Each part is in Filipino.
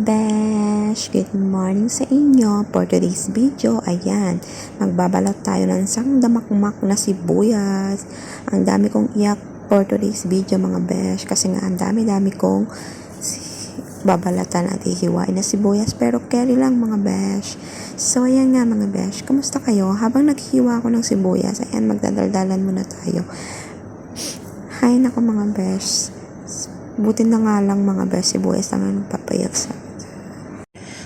Hi mga besh! Good morning sa inyo. For today's video, ayan, magbabalot tayo ng isang damakmak na sibuyas. Ang dami kong iyak for today's video mga besh kasi nga ang dami-dami kong babalatan at hihiwain na sibuyas pero carry lang mga besh. So ayan nga mga besh, kumusta kayo? Habang naghihiwa ako ng sibuyas, ayan magdadaldalan muna tayo. Hi nako mga besh. Buti na nga lang mga besh, sibuyas ang nagpapayak sa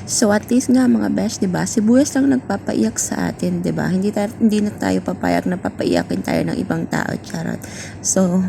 So at least nga mga besh, 'di ba? Sibuyas lang nagpapaiyak sa atin, 'di ba? Hindi ta- hindi na tayo papayag na papaiyakin tayo ng ibang tao, charot. So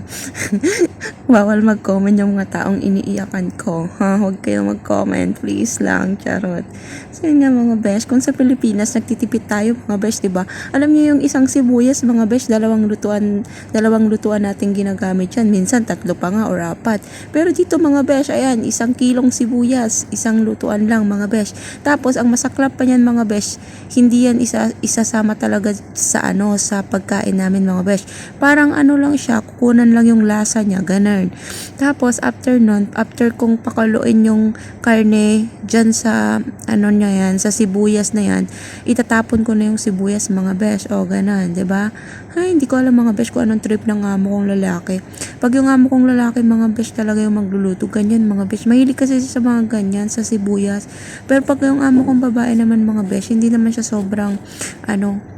bawal mag-comment yung mga taong iniiyakan ko. Ha, huwag kayo mag-comment, please lang, charot. So yun nga mga besh, kung sa Pilipinas nagtitipid tayo mga besh, 'di ba? Alam niyo yung isang sibuyas mga besh, dalawang lutuan, dalawang lutuan nating ginagamit yan. Minsan tatlo pa nga or apat. Pero dito mga besh, ayan, isang kilong sibuyas, isang lutuan lang mga besh. Tapos ang masaklap pa niyan mga besh, hindi yan isa isasama talaga sa ano sa pagkain namin mga besh. Parang ano lang siya, kukunan lang yung lasa niya, ganun. Tapos after nun, after kong pakuluin yung karne dyan sa ano niya yan, sa sibuyas na yan, itatapon ko na yung sibuyas mga besh. O ganun, 'di ba? Ay, hindi ko alam mga besh kung anong trip ng amo kong lalaki. Pag yung amo kong lalaki, mga besh talaga yung magluluto. Ganyan mga besh. Mahilig kasi sa mga ganyan, sa sibuyas. Pero pag yung amo kong babae naman mga besh, hindi naman siya sobrang, ano,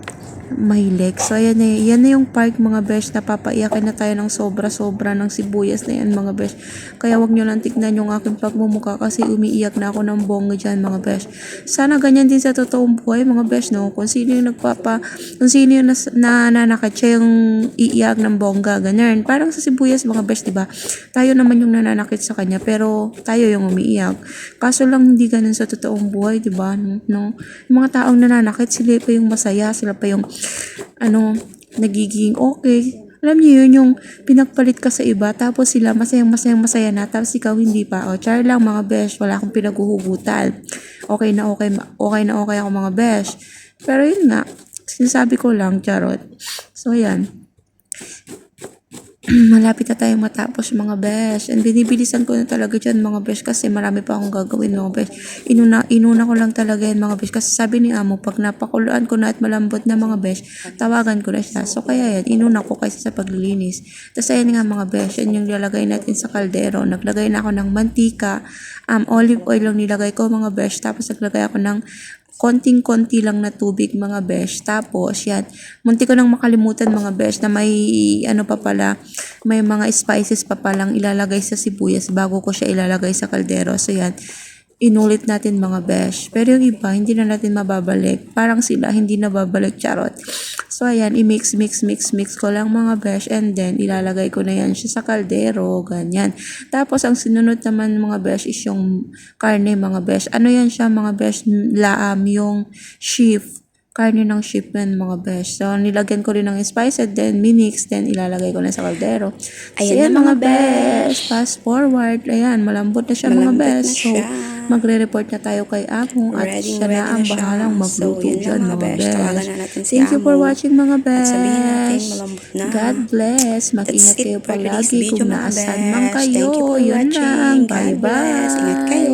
mahilig. So, ayan na, yan na yung part mga besh na papaiyakin na tayo ng sobra-sobra ng sibuyas na yan mga besh. Kaya wag nyo lang tignan yung aking pagmumuka kasi umiiyak na ako ng bongga dyan mga besh. Sana ganyan din sa totoong buhay mga besh no. Kung sino yung nagpapa, kung sino yung nas, nananakit siya yung iiyak ng bongga, ganyan. Parang sa sibuyas mga besh, di ba? Tayo naman yung nananakit sa kanya pero tayo yung umiiyak. Kaso lang hindi ganun sa totoong buhay, di ba? No? Yung mga taong nananakit, sila pa yung masaya, sila pa yung ano, nagiging okay. Alam niyo yun, yung pinagpalit ka sa iba, tapos sila masayang masayang masaya na, tapos ikaw hindi pa. O, char lang mga besh, wala akong pinaguhugutan. Okay na okay, okay na okay ako mga besh. Pero yun nga, sinasabi ko lang, charot. So, ayan. malapit na tayong matapos mga besh. And binibilisan ko na talaga dyan mga besh kasi marami pa akong gagawin mga besh. Inuna, inuna ko lang talaga yan mga besh kasi sabi ni amo pag napakuluan ko na at malambot na mga besh, tawagan ko na siya. So kaya yan, inuna ko kasi sa paglilinis. Tapos ayan nga mga besh, yan yung lalagay natin sa kaldero. Naglagay na ako ng mantika, um, olive oil lang nilagay ko mga besh. Tapos naglagay ako ng konting-konti lang na tubig mga besh. Tapos, yan. Munti ko nang makalimutan mga besh na may ano pa pala, may mga spices pa palang ilalagay sa sibuyas bago ko siya ilalagay sa kaldero. So, yan. Inulit natin mga besh. Pero yung iba, hindi na natin mababalik. Parang sila, hindi na babalik charot. So, ayan, i-mix, mix, mix, mix ko lang mga besh. And then, ilalagay ko na yan siya sa kaldero. Ganyan. Tapos, ang sinunod naman mga besh is yung karne mga besh. Ano yan siya mga besh? Laam, yung sheep karne ng yan mga besh. So, nilagyan ko rin ng spices, then minix, then ilalagay ko na sa kaldero. Ayan Ayan na, mga mga besh. Fast forward. Ayan, malambot na siya mga Malambot na besh. So, siya. Magre-report na tayo kay Amo at Ready, siya ready ang na siya. bahalang So, magluto lang, dyan mga mga besh. na natin si Thank you for watching mga besh. Na. God bless. Mag-ingat kayo palagi video, kung mga naasan man kayo. Thank you for Yun lang. Bless. Ingat Bye-bye. kayo.